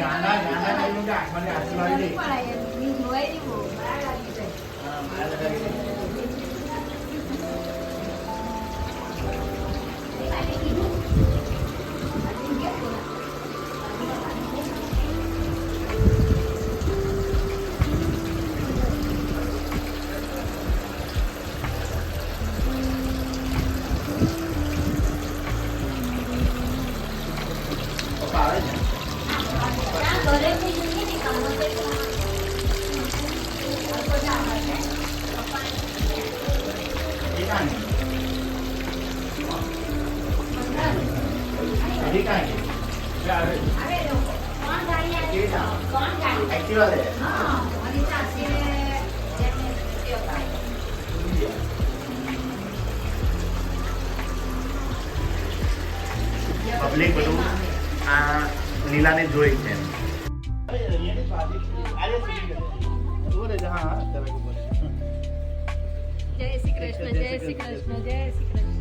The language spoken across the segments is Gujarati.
Jangan, jangan itu enggak, mana ada lagi. Public બધું આ લીલાને જોઈ છે. જય શ્રી કૃષ્ણ, જય શ્રી કૃષ્ણ, જય શ્રી કૃષ્ણ.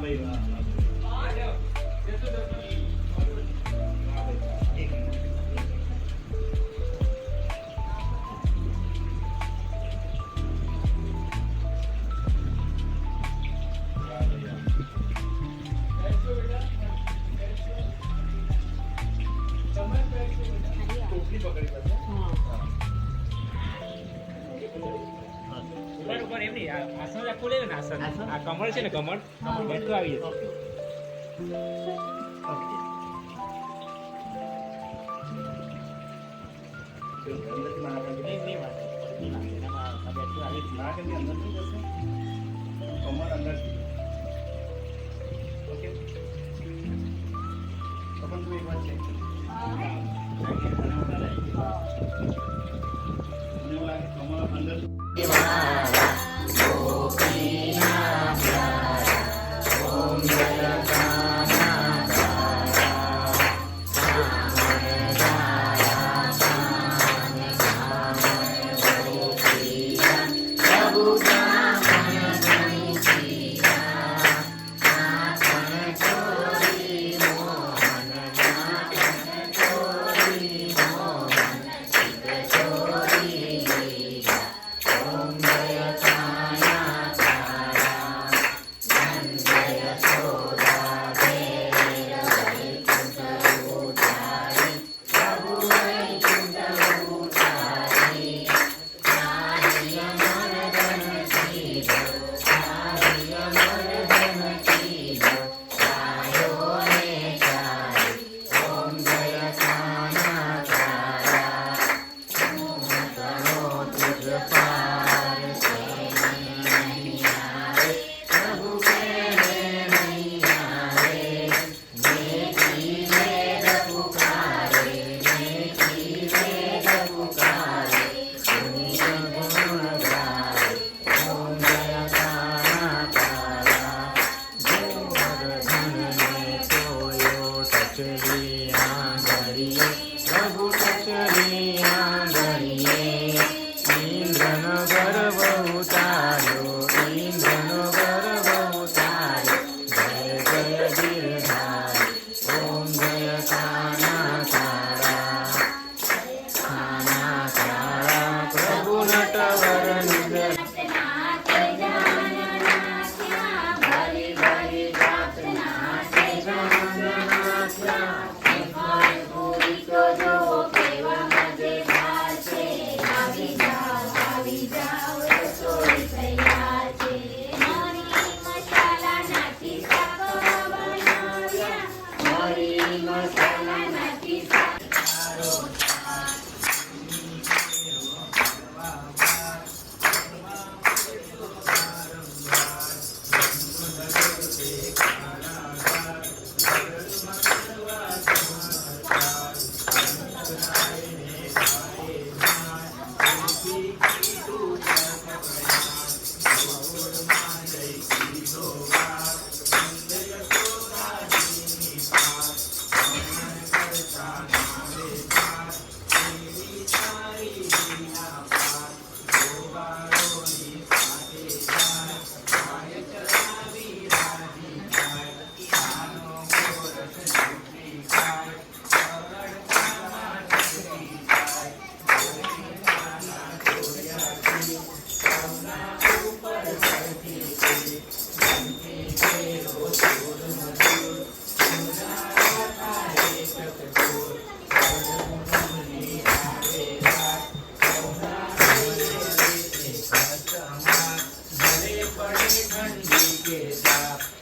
యాభై પકડી પાસે હા એમ નહીં આસન લે ને આસન. આ કમળ છે ને કમળ? કમળ બેઠું આવી જશે.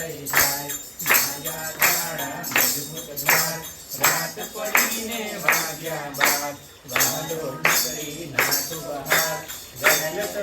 થઈ જાય માયા બાદ વાલો નીકળી નાચો બહાર ગણત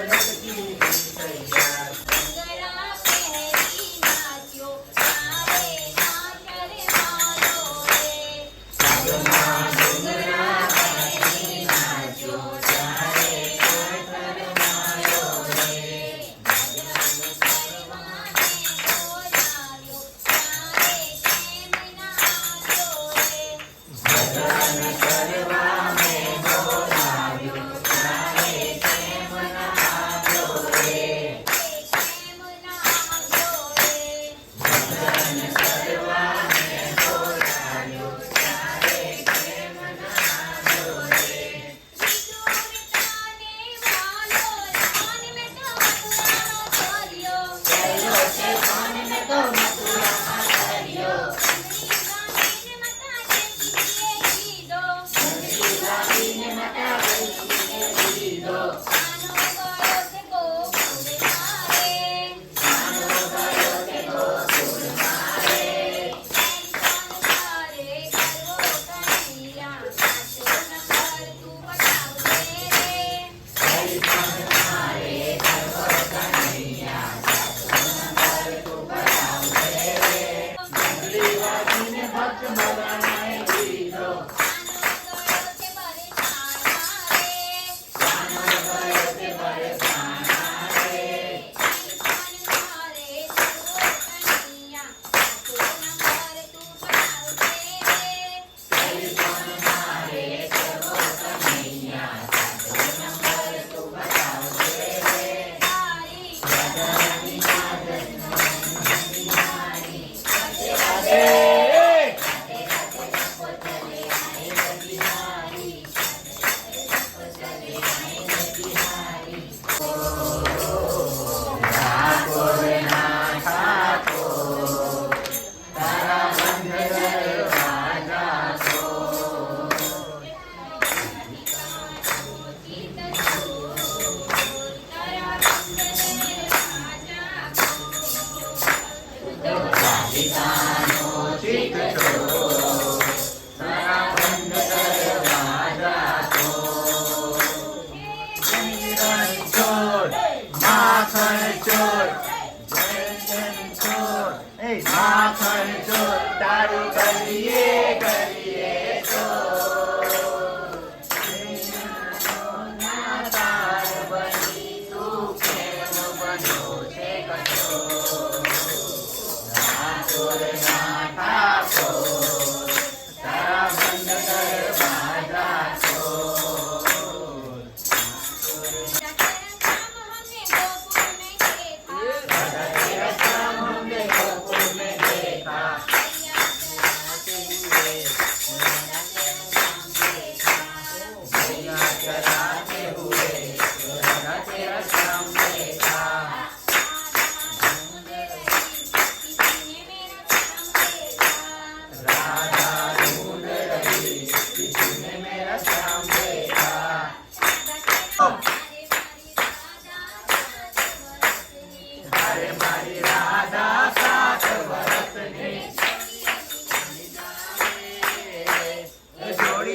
Lord.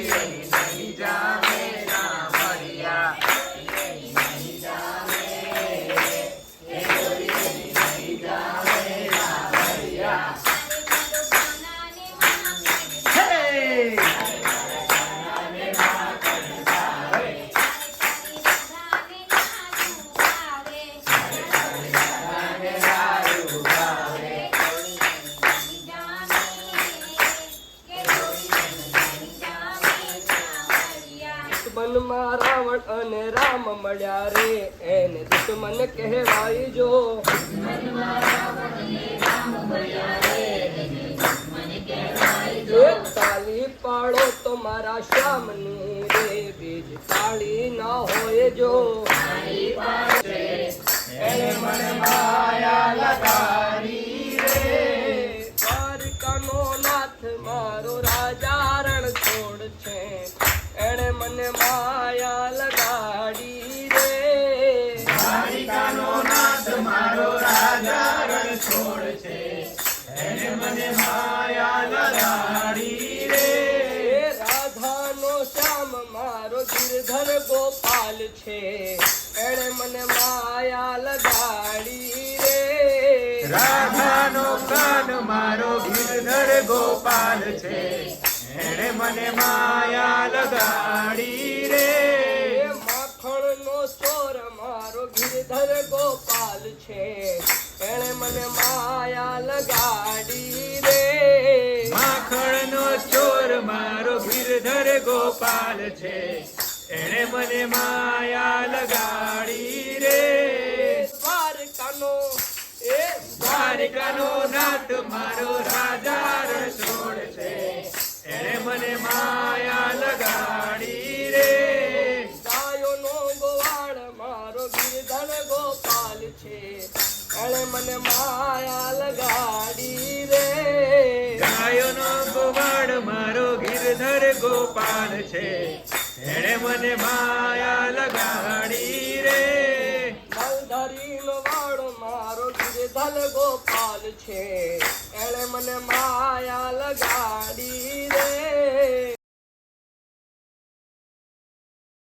Yeah. વનમાં રાવણ અને રામ મળ્યા રે. એને દુશ્મન કહેવાય જો તાલી પાડો તો મારા શ્યામની રે. બીજ તાળી ના હોય જો. મારો ગિરધર ગોપાલ છે. એણે મને માયા લગાડી રે. રાધાનો કાન મારો ગિરધર ગોપાલ છે. એણે મને માયા લગાડી રે. માખણનો ચોર મારો ગિરધર ગોપાલ છે. એણે મને માયા લગાડી રે. માખણનો ચોર મારો ગિરધર ગોપાલ છે. એણે મને માયા લગાડી રે. દ્વારકાનો એ દ્વારકાનો નાથ મારો રાજા રસોડ છે. એણે મને માયા લગાડી રે. ગાયોનો ગોવાળ મારો ગિરધર ગોપાલ છે. એણે મને માયા લગાડી રે. ગાયોનો ગોવાળ ગોપાલ છે. એણે મને માયા લગાડી રે. મલધરીનો વાળો મારો ગિરધર ગોપાલ છે. એણે મને માયા લગાડી રે.